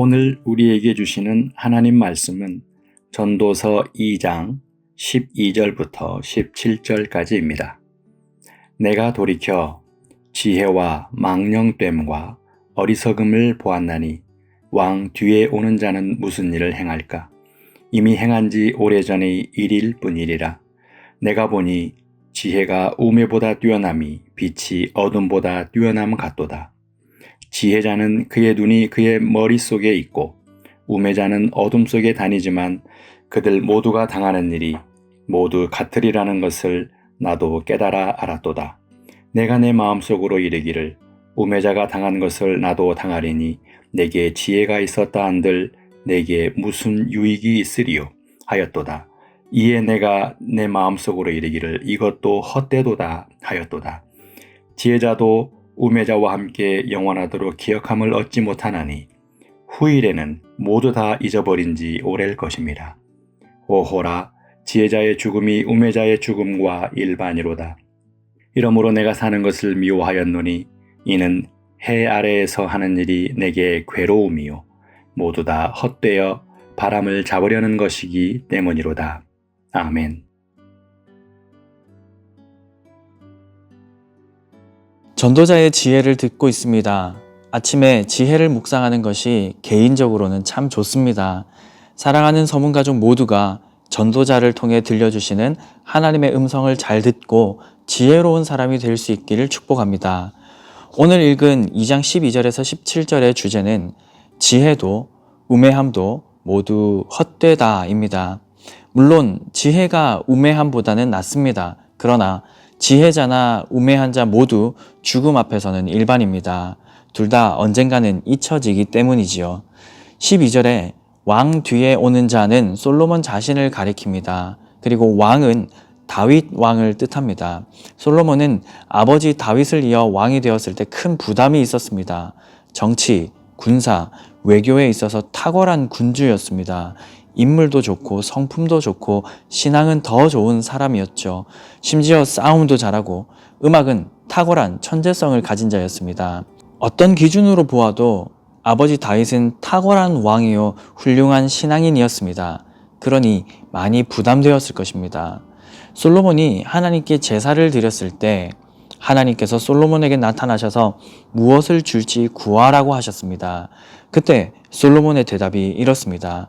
오늘 우리에게 주시는 하나님 말씀은 전도서 2장 12절부터 17절까지입니다. 내가 돌이켜 지혜와 망령됨과 어리석음을 보았나니 왕 뒤에 오는 자는 무슨 일을 행할까? 이미 행한 지 오래전의 일일 뿐이리라. 내가 보니 지혜가 우매보다 뛰어남이 빛이 어둠보다 뛰어남 같도다. 지혜자는 그의 눈이 그의 머릿속에 있고 우매자는 어둠 속에 다니지만 그들 모두가 당하는 일이 모두 같으리라는 것을 나도 깨달아 알았도다. 내가 내 마음속으로 이르기를 우매자가 당한 것을 나도 당하리니 내게 지혜가 있었다 한들 내게 무슨 유익이 있으리요 하였도다. 이에 내가 내 마음속으로 이르기를 이것도 헛되도다 하였도다. 지혜자도 우매자와 함께 영원하도록 기억함을 얻지 못하나니 후일에는 모두 다 잊어버린 지 오래일 것입니다. 오호라 지혜자의 죽음이 우매자의 죽음과 일반이로다. 이러므로 내가 사는 것을 미워하였노니 이는 해 아래에서 하는 일이 내게 괴로움이요 모두 다 헛되어 바람을 잡으려는 것이기 때문이로다. 아멘. 전도자의 지혜를 듣고 있습니다. 아침에 지혜를 묵상하는 것이 개인적으로는 참 좋습니다. 사랑하는 서문 가족 모두가 전도자를 통해 들려주시는 하나님의 음성을 잘 듣고 지혜로운 사람이 될 수 있기를 축복합니다. 오늘 읽은 2장 12절에서 17절의 주제는 지혜도 우매함도 모두 헛되다입니다. 물론 지혜가 우매함보다는 낫습니다. 그러나 지혜자나 우매한 자 모두 죽음 앞에서는 일반입니다. 둘 다 언젠가는 잊혀지기 때문이지요. 12절에 왕 뒤에 오는 자는 솔로몬 자신을 가리킵니다. 그리고 왕은 다윗 왕을 뜻합니다. 솔로몬은 아버지 다윗을 이어 왕이 되었을 때 큰 부담이 있었습니다. 정치, 군사, 외교에 있어서 탁월한 군주였습니다. 인물도 좋고 성품도 좋고 신앙은 더 좋은 사람이었죠. 심지어 싸움도 잘하고 음악은 탁월한 천재성을 가진 자였습니다. 어떤 기준으로 보아도 아버지 다윗은 탁월한 왕이요 훌륭한 신앙인이었습니다. 그러니 많이 부담되었을 것입니다. 솔로몬이 하나님께 제사를 드렸을 때 하나님께서 솔로몬에게 나타나셔서 무엇을 줄지 구하라고 하셨습니다. 그때 솔로몬의 대답이 이렇습니다.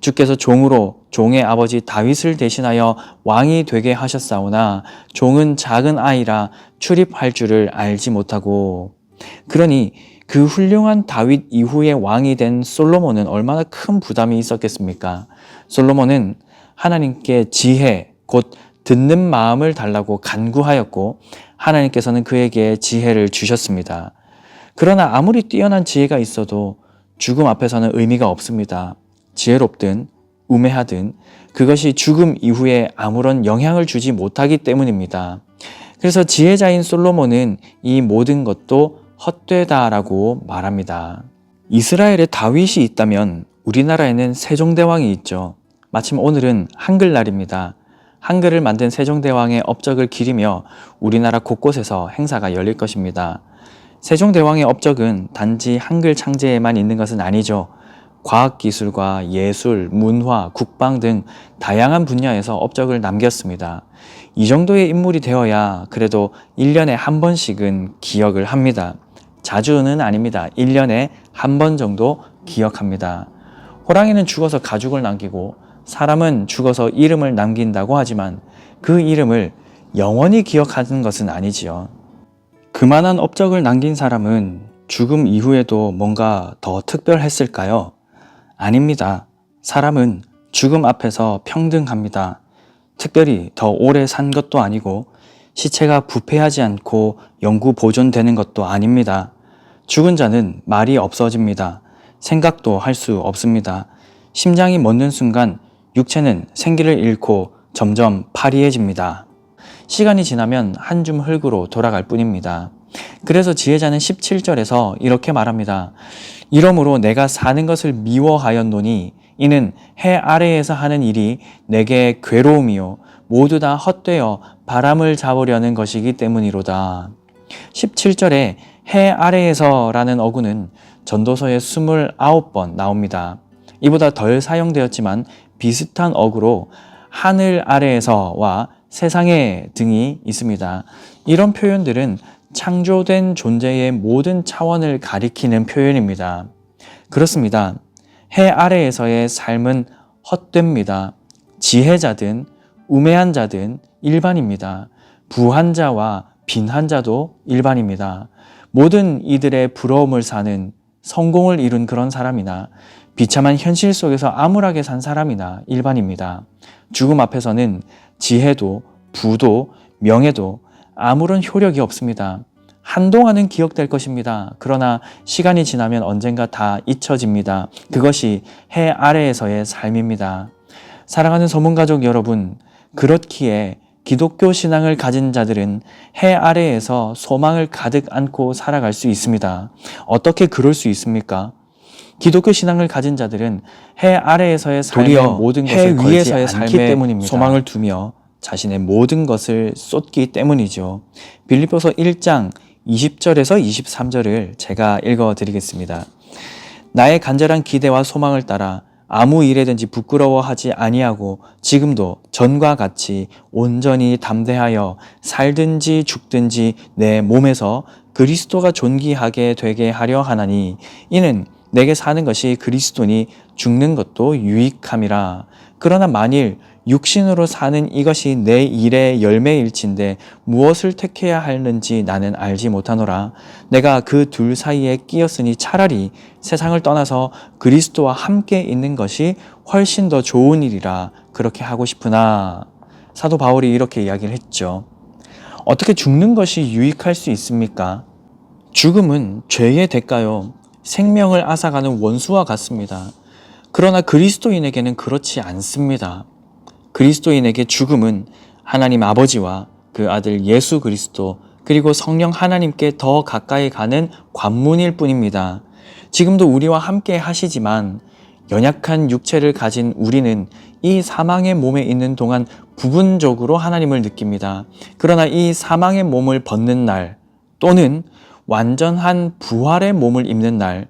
주께서 종으로 종의 아버지 다윗을 대신하여 왕이 되게 하셨사오나 종은 작은 아이라 출입할 줄을 알지 못하고 그러니 그 훌륭한 다윗 이후에 왕이 된 솔로몬은 얼마나 큰 부담이 있었겠습니까? 솔로몬은 하나님께 지혜, 곧 듣는 마음을 달라고 간구하였고 하나님께서는 그에게 지혜를 주셨습니다. 그러나 아무리 뛰어난 지혜가 있어도 죽음 앞에서는 의미가 없습니다. 지혜롭든 우매하든 그것이 죽음 이후에 아무런 영향을 주지 못하기 때문입니다. 그래서 지혜자인 솔로몬은 이 모든 것도 헛되다라고 말합니다. 이스라엘에 다윗이 있다면 우리나라에는 세종대왕이 있죠. 마침 오늘은 한글날입니다. 한글을 만든 세종대왕의 업적을 기리며 우리나라 곳곳에서 행사가 열릴 것입니다. 세종대왕의 업적은 단지 한글 창제에만 있는 것은 아니죠. 과학기술과 예술, 문화, 국방 등 다양한 분야에서 업적을 남겼습니다. 이 정도의 인물이 되어야 그래도 1년에 한 번씩은 기억을 합니다. 자주는 아닙니다. 1년에 한 번 정도 기억합니다. 호랑이는 죽어서 가죽을 남기고 사람은 죽어서 이름을 남긴다고 하지만 그 이름을 영원히 기억하는 것은 아니지요. 그만한 업적을 남긴 사람은 죽음 이후에도 뭔가 더 특별했을까요? 아닙니다. 사람은 죽음 앞에서 평등합니다. 특별히 더 오래 산 것도 아니고 시체가 부패하지 않고 영구 보존되는 것도 아닙니다. 죽은 자는 말이 없어집니다. 생각도 할 수 없습니다. 심장이 멎는 순간 육체는 생기를 잃고 점점 파리해집니다. 시간이 지나면 한 줌 흙으로 돌아갈 뿐입니다. 그래서 지혜자는 17절에서 이렇게 말합니다. 이러므로 내가 사는 것을 미워하였노니 이는 해 아래에서 하는 일이 내게 괴로움이요 모두 다 헛되어 바람을 잡으려는 것이기 때문이로다. 17절에 해 아래에서라는 어구는 전도서에 29번 나옵니다. 이보다 덜 사용되었지만 비슷한 어구로 하늘 아래에서와 세상의 등이 있습니다. 이런 표현들은 창조된 존재의 모든 차원을 가리키는 표현입니다. 그렇습니다. 해 아래에서의 삶은 헛됩니다. 지혜자든 우매한 자든 일반입니다. 부한 자와 빈한 자도 일반입니다. 모든 이들의 부러움을 사는 성공을 이룬 그런 사람이나 비참한 현실 속에서 암울하게 산 사람이나 일반입니다. 죽음 앞에서는 지혜도 부도 명예도 아무런 효력이 없습니다. 한동안은 기억될 것입니다. 그러나 시간이 지나면 언젠가 다 잊혀집니다. 그것이 해 아래에서의 삶입니다. 사랑하는 소문가족 여러분, 그렇기에 기독교 신앙을 가진 자들은 해 아래에서 소망을 가득 안고 살아갈 수 있습니다. 어떻게 그럴 수 있습니까? 기독교 신앙을 가진 자들은 해 아래에서의 삶의 모든 해 것을 위에서의 걸지 않기 삶에 때문입니다. 소망을 두며 자신의 모든 것을 쏟기 때문이죠. 빌립보서 1장 20절에서 23절을 제가 읽어 드리겠습니다. 나의 간절한 기대와 소망을 따라 아무 일에든지 부끄러워하지 아니하고 지금도 전과 같이 온전히 담대하여 살든지 죽든지 내 몸에서 그리스도가 존귀하게 되게 하려 하나니 이는 내게 사는 것이 그리스도니 죽는 것도 유익함이라. 그러나 만일 육신으로 사는 이것이 내 일의 열매일진데 무엇을 택해야 하는지 나는 알지 못하노라. 내가 그 둘 사이에 끼었으니 차라리 세상을 떠나서 그리스도와 함께 있는 것이 훨씬 더 좋은 일이라 그렇게 하고 싶으나 사도 바울이 이렇게 이야기를 했죠. 어떻게 죽는 것이 유익할 수 있습니까? 죽음은 죄의 대가요. 생명을 앗아가는 원수와 같습니다. 그러나 그리스도인에게는 그렇지 않습니다. 그리스도인에게 죽음은 하나님 아버지와 그 아들 예수 그리스도 그리고 성령 하나님께 더 가까이 가는 관문일 뿐입니다. 지금도 우리와 함께 하시지만 연약한 육체를 가진 우리는 이 사망의 몸에 있는 동안 부분적으로 하나님을 느낍니다. 그러나 이 사망의 몸을 벗는 날 또는 완전한 부활의 몸을 입는 날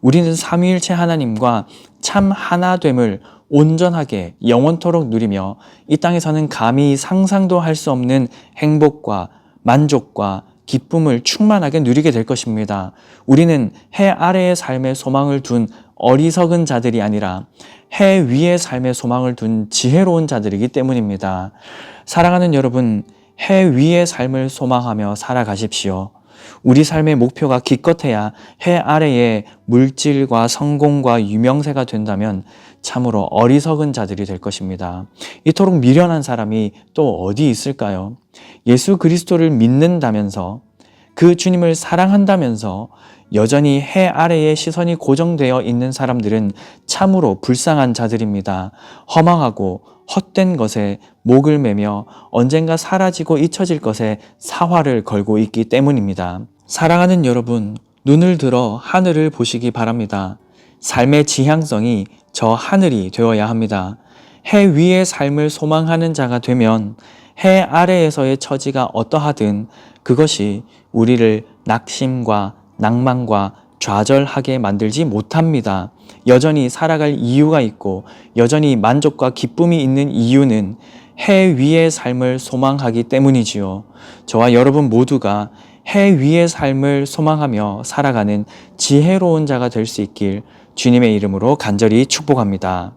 우리는 삼위일체 하나님과 참 하나됨을 온전하게 영원토록 누리며 이 땅에서는 감히 상상도 할 수 없는 행복과 만족과 기쁨을 충만하게 누리게 될 것입니다. 우리는 해 아래의 삶의 소망을 둔 어리석은 자들이 아니라 해 위의 삶의 소망을 둔 지혜로운 자들이기 때문입니다. 사랑하는 여러분, 해 위의 삶을 소망하며 살아가십시오. 우리 삶의 목표가 기껏해야 해 아래의 물질과 성공과 유명세가 된다면 참으로 어리석은 자들이 될 것입니다. 이토록 미련한 사람이 또 어디 있을까요? 예수 그리스도를 믿는다면서 그 주님을 사랑한다면서 여전히 해 아래에 시선이 고정되어 있는 사람들은 참으로 불쌍한 자들입니다. 허망하고 헛된 것에 목을 매며 언젠가 사라지고 잊혀질 것에 사활을 걸고 있기 때문입니다. 사랑하는 여러분, 눈을 들어 하늘을 보시기 바랍니다. 삶의 지향성이 저 하늘이 되어야 합니다. 해 위의 삶을 소망하는 자가 되면 해 아래에서의 처지가 어떠하든 그것이 우리를 낙심과 낭만과 좌절하게 만들지 못합니다. 여전히 살아갈 이유가 있고 여전히 만족과 기쁨이 있는 이유는 해 위의 삶을 소망하기 때문이지요. 저와 여러분 모두가 해 위의 삶을 소망하며 살아가는 지혜로운 자가 될 수 있길 주님의 이름으로 간절히 축복합니다.